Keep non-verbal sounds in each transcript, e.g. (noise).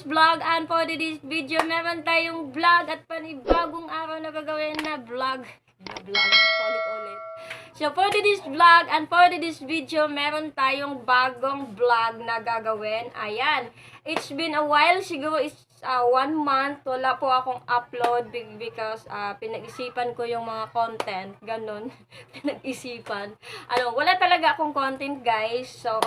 today's vlog and for today's video, meron tayong vlog at panibagong araw na gagawin na vlog. Na vlog, ulit-ulit. So for today's vlog and for today's video, meron tayong bagong vlog na gagawin. Ayan. It's been a while, siguro it's uh, one month. Wala po akong upload be- because uh, pinag-isipan ko yung mga content. Ganon. (laughs) pinag-isipan. Ano, wala talaga akong content guys. So,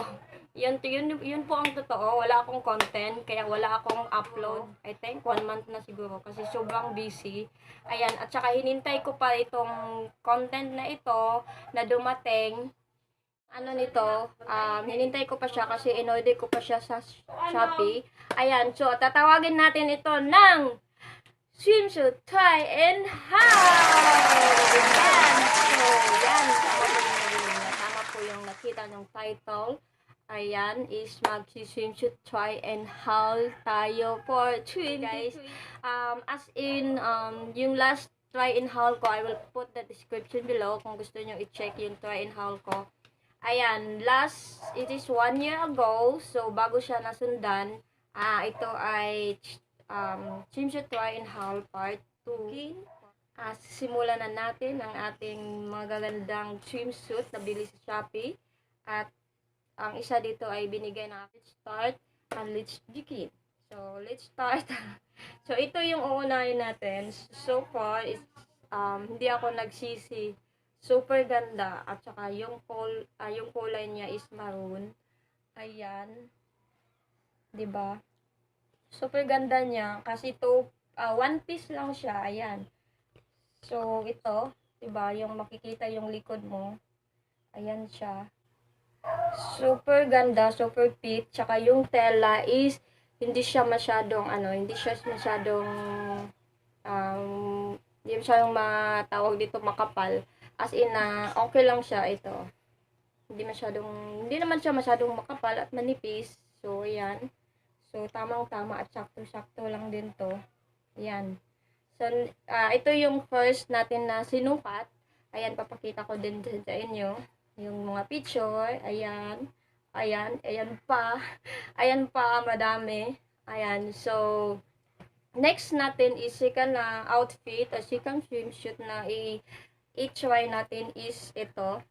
yun, yun, yun po ang totoo. Wala akong content, kaya wala akong upload. I think one month na siguro kasi sobrang busy. Ayan, at saka hinintay ko pa itong content na ito na dumating. Ano nito, um, hinintay ko pa siya kasi inorder ko pa siya sa Shopee. Ayan, so tatawagin natin ito ng swimsuit tie and how! Ayan, so yan, tama po yung nakita ng title. Ayan, is mag-swimsuit try and haul tayo for 3 guys. Um, as in, um, yung last try and haul ko, I will put the description below kung gusto nyo i-check yung try and haul ko. Ayan, last, it is one year ago, so bago siya nasundan, ah ito ay um, swimsuit try and haul part 2. Ah, simulan na natin ang ating magagandang swimsuit na bili sa Shopee. At ang isa dito ay binigay na let's start and let's begin. So, let's start. (laughs) so, ito yung uunahin natin. So far, is, um, hindi ako nagsisi. Super ganda. At saka yung, col ah, yung kulay niya is maroon. Ayan. ba Super ganda niya. Kasi ito, ah, one piece lang siya. Ayan. So, ito. ba Yung makikita yung likod mo. Ayan siya. Super ganda, super fit. Tsaka yung tela is hindi siya masyadong ano, hindi siya masyadong um, hindi masyadong matawag dito makapal. As in na okay lang siya ito. Hindi masyadong hindi naman siya masyadong makapal at manipis. So ayan. So tamang-tama at sakto-sakto lang din to. Ayan. So ah, ito yung first natin na sinukat. Ayan, papakita ko din sa inyo yung mga picture, ayan, ayan, ayan pa, (laughs) ayan pa, madami, ayan, so, next natin is second na outfit, o second swimsuit na i-try natin is ito,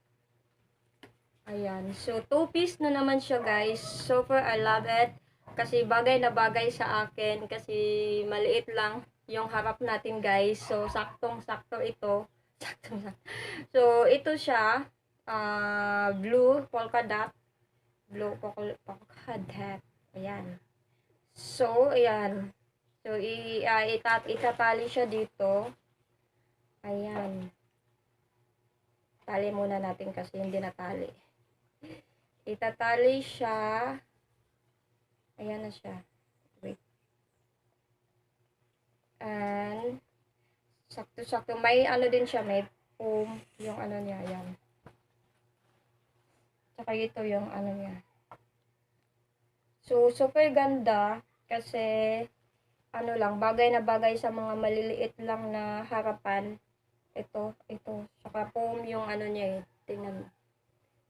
ayan, so, two piece na naman siya guys, super I love it, kasi bagay na bagay sa akin, kasi maliit lang yung harap natin guys, so, saktong-sakto ito, (laughs) saktong So, ito siya, ah blue polka dot blue polka, polka dot ayan. So ayan. So i uh, itat itatali siya dito. Ayan. Tali muna natin kasi hindi natali. Itatali siya. Ayan na siya. Wait. And sakto sakto may ano din siya may foam. Yung ano niya ayan Tsaka ito yung ano niya. So, super ganda kasi ano lang, bagay na bagay sa mga maliliit lang na harapan. Ito, ito. Tsaka foam yung ano niya eh. Tingnan.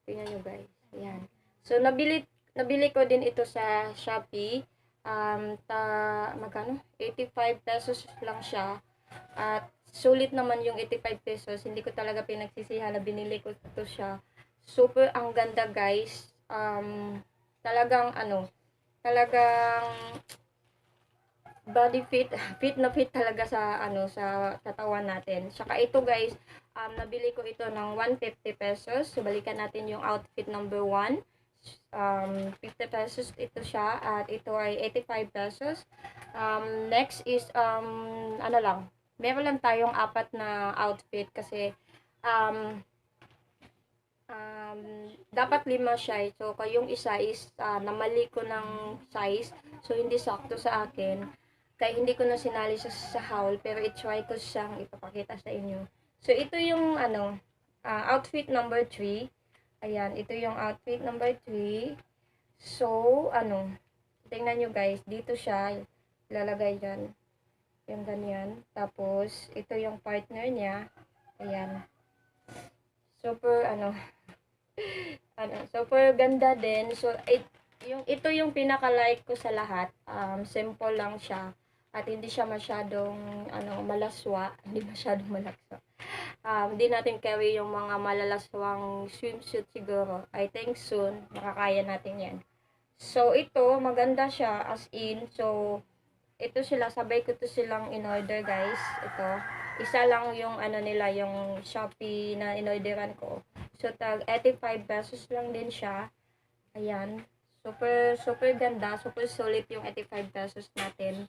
Tingnan nyo guys. Ayan. So, nabili, nabili ko din ito sa Shopee. Um, ta, magkano? 85 pesos lang siya. At sulit naman yung 85 pesos. Hindi ko talaga pinagsisihan na binili ko ito siya super ang ganda guys. Um, talagang ano, talagang body fit, (laughs) fit na fit talaga sa ano sa katawan natin. Saka ito guys, um, nabili ko ito ng 150 pesos. So, balikan natin yung outfit number 1. Um, 50 pesos ito siya at ito ay 85 pesos. Um, next is um, ano lang, meron lang tayong apat na outfit kasi um, um, dapat lima siya. eh. So, yung isa is uh, namali ko ng size. So, hindi sakto sa akin. Kaya hindi ko na sinali sa, sa haul. Pero i-try ko siyang ipapakita sa inyo. So, ito yung ano, uh, outfit number 3. Ayan, ito yung outfit number 3. So, ano, tingnan nyo guys. Dito siya, ilalagay dyan. Yung ganyan. Tapos, ito yung partner niya. Ayan. Super, ano, ano, super ganda din. So, it, yung ito yung pinaka-like ko sa lahat. Um, simple lang siya. At hindi siya masyadong ano, malaswa. (laughs) Hindi masyadong malaswa. Um, hindi natin carry yung mga malalaswang swimsuit siguro. I think soon, makakaya natin yan. So, ito, maganda siya as in. So, ito sila, sabay ko to silang in-order guys. Ito. Isa lang yung ano nila, yung Shopee na in-orderan ko. So, tag 85 pesos lang din siya. Ayan. Super, super ganda. Super solid yung 85 pesos natin.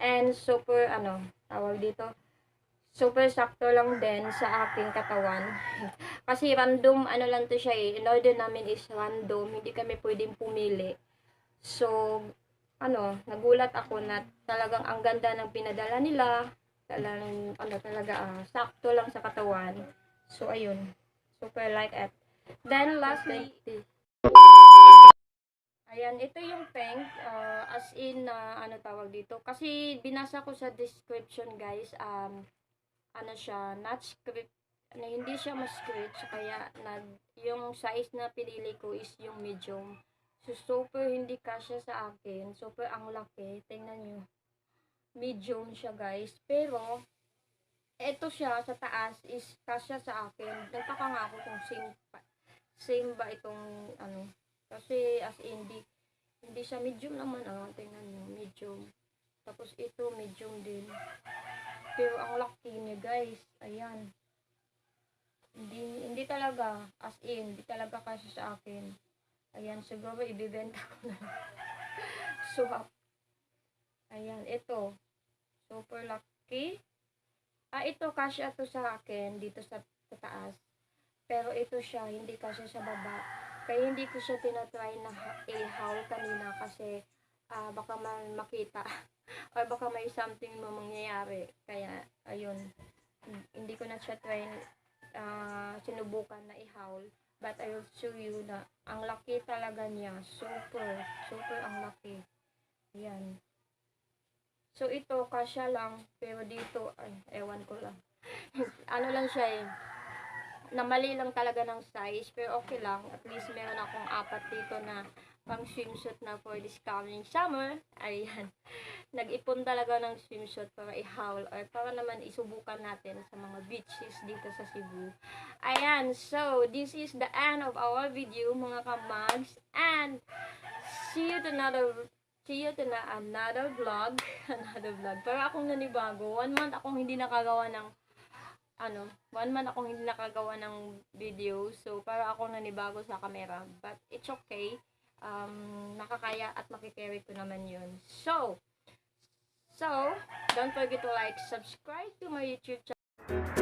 And super, ano, tawag dito, super sakto lang din sa aking katawan. (laughs) Kasi random, ano lang to siya eh. In-order namin is random. Hindi kami pwedeng pumili. So, ano, nagulat ako na talagang ang ganda ng pinadala nila. Talagang, ano talaga, ah, sakto lang sa katawan. So, ayun. Super like it. Then, lastly, ayan, ito yung pink. ah, as in, na ano tawag dito. Kasi, binasa ko sa description, guys. Um, ano siya, not script, ano, hindi siya ma-scratch. Kaya, nag, yung size na pinili ko is yung medium. So, super hindi kasya sa akin. Super ang laki. Tingnan nyo. Medium siya, guys. Pero, eto siya sa taas is kasya sa akin. Nagtaka nga ako kung same, same ba itong, ano. Kasi, as in, di, hindi siya medium naman. Ah, tingnan nyo. Medium. Tapos, ito, medium din. Pero, ang laki niya, guys. Ayan. Hindi, hindi talaga, as in, hindi talaga kasya sa akin. Ayan, siguro ibibenta ko na. (laughs) Swap. Ayan, ito. Super lucky. Ah, ito, kasya to sa akin, dito sa, sa taas. Pero ito siya, hindi kasya sa baba. Kaya hindi ko siya tinatry na ha- i-haul kanina kasi ah, baka man makita. (laughs) Or baka may something mo mangyayari. Kaya, ayun. Hindi ko na siya try, ah, sinubukan na i-haul. But I will show you na ang laki talaga niya. Super, super ang laki. Yan. So, ito, kasya lang. Pero dito, ay, ewan ko lang. (laughs) ano lang siya eh. Namali lang talaga ng size. Pero okay lang. At least meron akong apat dito na pang swimsuit na for this coming summer. Ayan. (laughs) Nag-ipon talaga ng swimsuit para i-haul or para naman isubukan natin sa mga beaches dito sa Cebu. Ayan, so this is the end of our video mga kamags and see you to another see you to na another vlog. (laughs) Another vlog. Para akong nanibago. One month akong hindi nakagawa ng ano one month akong hindi nakagawa ng video. So para akong nanibago sa camera. But it's okay. Um, nakakaya at makikarry ko naman yun. So so don't forget to like subscribe to my youtube channel